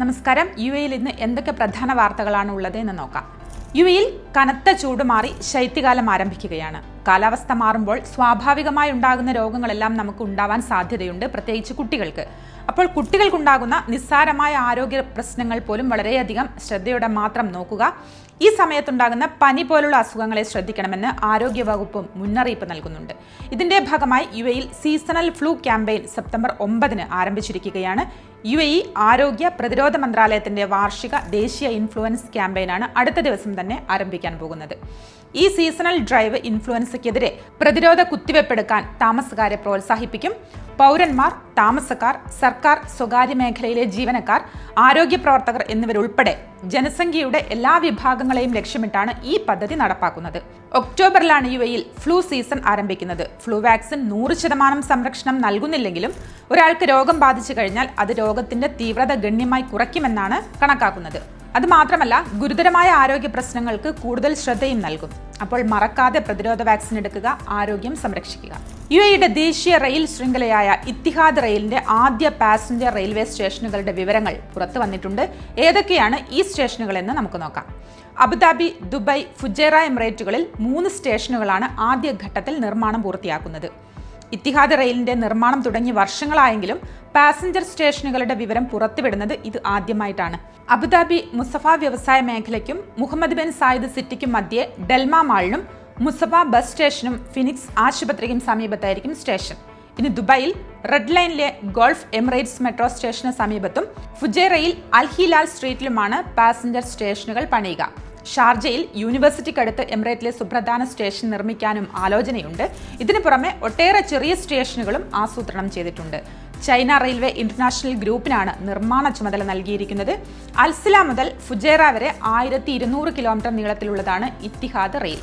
നമസ്കാരം. യു എയിൽ ഇന്ന് എന്തൊക്കെ പ്രധാന വാർത്തകളാണ് ഉള്ളത് എന്ന് നോക്കാം. യു എയിൽ കനത്ത ചൂട് മാറി ശൈത്യകാലം ആരംഭിക്കുകയാണ്. കാലാവസ്ഥ മാറുമ്പോൾ സ്വാഭാവികമായി ഉണ്ടാകുന്ന രോഗങ്ങളെല്ലാം നമുക്ക് ഉണ്ടാവാൻ സാധ്യതയുണ്ട് പ്രത്യേകിച്ച് കുട്ടികൾക്ക്. അപ്പോൾ കുട്ടികൾക്കുണ്ടാകുന്ന നിസ്സാരമായ ആരോഗ്യ പ്രശ്നങ്ങൾ പോലും വളരെയധികം ശ്രദ്ധയോടെ മാത്രം നോക്കുക. ഈ സമയത്തുണ്ടാകുന്ന പനി പോലുള്ള അസുഖങ്ങളെ ശ്രദ്ധിക്കണമെന്ന് ആരോഗ്യ വകുപ്പും മുന്നറിയിപ്പ് നൽകുന്നുണ്ട്. ഇതിന്റെ ഭാഗമായി യു എയിൽ സീസണൽ ഫ്ലൂ ക്യാമ്പയിൻ സെപ്റ്റംബർ ഒമ്പതിന് ആരംഭിച്ചിരിക്കുകയാണ്. യു എ ഇ ആരോഗ്യ പ്രതിരോധ മന്ത്രാലയത്തിന്റെ വാർഷിക ദേശീയ ഇൻഫ്ലുവൻസ് ക്യാമ്പയിനാണ് അടുത്ത ദിവസം തന്നെ ആരംഭിക്കാൻ പോകുന്നത്. ഈ സീസണൽ ഡ്രൈവ് ഇൻഫ്ലുവൻസയ്ക്കെതിരെ പ്രതിരോധ കുത്തിവെപ്പെടുക്കാൻ താമസക്കാരെ പ്രോത്സാഹിപ്പിക്കും. പൗരന്മാർ താമസക്കാർ സർക്കാർ സ്വകാര്യ മേഖലയിലെ ജീവനക്കാർ ആരോഗ്യ പ്രവർത്തകർ എന്നിവരുൾപ്പെടെ ജനസംഖ്യയുടെ എല്ലാ വിഭാഗങ്ങളെയും ലക്ഷ്യമിട്ടാണ് ഈ പദ്ധതി നടപ്പാക്കുന്നത്. ഒക്ടോബറിലാണ് യു എയിൽ ഫ്ലൂ സീസൺ ആരംഭിക്കുന്നത്. ഫ്ലൂ വാക്സിൻ നൂറ് ശതമാനം സംരക്ഷണം നൽകുന്നില്ലെങ്കിലും ഒരാൾക്ക് രോഗം ബാധിച്ചു കഴിഞ്ഞാൽ അത് രോഗത്തിന്റെ തീവ്രത ഗണ്യമായി കുറയ്ക്കുമെന്നാണ് കണക്കാക്കുന്നത്. അതുമാത്രമല്ല ഗുരുതരമായ ആരോഗ്യ പ്രശ്നങ്ങൾക്ക് കൂടുതൽ ശ്രദ്ധയും നൽകും. അപ്പോൾ മറക്കാതെ പ്രതിരോധ വാക്സിൻ എടുക്കുക ആരോഗ്യം സംരക്ഷിക്കുക. യു എയുടെ ദേശീയ റെയിൽ ശൃംഖലയായ ഇത്തിഹാദ് റെയിലിന്റെ ആദ്യ പാസഞ്ചർ റെയിൽവേ സ്റ്റേഷനുകളുടെ വിവരങ്ങൾ പുറത്തു വന്നിട്ടുണ്ട്. ഏതൊക്കെയാണ് ഈ സ്റ്റേഷനുകൾ എന്ന് നമുക്ക് നോക്കാം. അബുദാബി ദുബായ് ഫുജേറ എമിറേറ്റുകളിൽ മൂന്ന് സ്റ്റേഷനുകളാണ് ആദ്യ ഘട്ടത്തിൽ നിർമ്മാണം പൂർത്തിയാക്കുന്നത്. ഇത്തിഹാദ് റെയിലിന്റെ നിർമ്മാണം തുടങ്ങി വർഷങ്ങളായെങ്കിലും പാസഞ്ചർ സ്റ്റേഷനുകളുടെ വിവരം പുറത്തുവിടുന്നത് ഇത് ആദ്യമായിട്ടാണ്. അബുദാബി മുസഫ വ്യവസായ മേഖലയ്ക്കും മുഹമ്മദ് ബിൻ സായിദ് സിറ്റിക്കും മധ്യേ ഡെൽമ മാളിനും മുസഫ ബസ് സ്റ്റേഷനും ഫിനിക്സ് ആശുപത്രിക്കും സമീപത്തായിരിക്കും സ്റ്റേഷൻ. ഇനി ദുബായിൽ റെഡ് ലൈനിലെ ഗോൾഫ് എമിറേറ്റ്സ് മെട്രോ സ്റ്റേഷന് സമീപത്തും ഫുജേറയിൽ അൽഹിലാൽ സ്ട്രീറ്റിലുമാണ് പാസഞ്ചർ സ്റ്റേഷനുകൾ പണിയുക. ഷാർജയിൽ യൂണിവേഴ്സിറ്റിക്കടുത്ത് എമിറേറ്റിലെ സുപ്രധാന സ്റ്റേഷൻ നിർമ്മിക്കാനും ആലോചനയുണ്ട്. ഇതിനു പുറമെ ഒട്ടേറെ ചെറിയ സ്റ്റേഷനുകളും ആസൂത്രണം ചെയ്തിട്ടുണ്ട്. ചൈന റെയിൽവേ ഇന്റർനാഷണൽ ഗ്രൂപ്പിനാണ് നിർമ്മാണ ചുമതല നൽകിയിരിക്കുന്നത്. അൽസില മുതൽ ഫുജേറ വരെ ആയിരത്തി കിലോമീറ്റർ നീളത്തിലുള്ളതാണ് ഇത്തിഹാദ് റെയിൽ.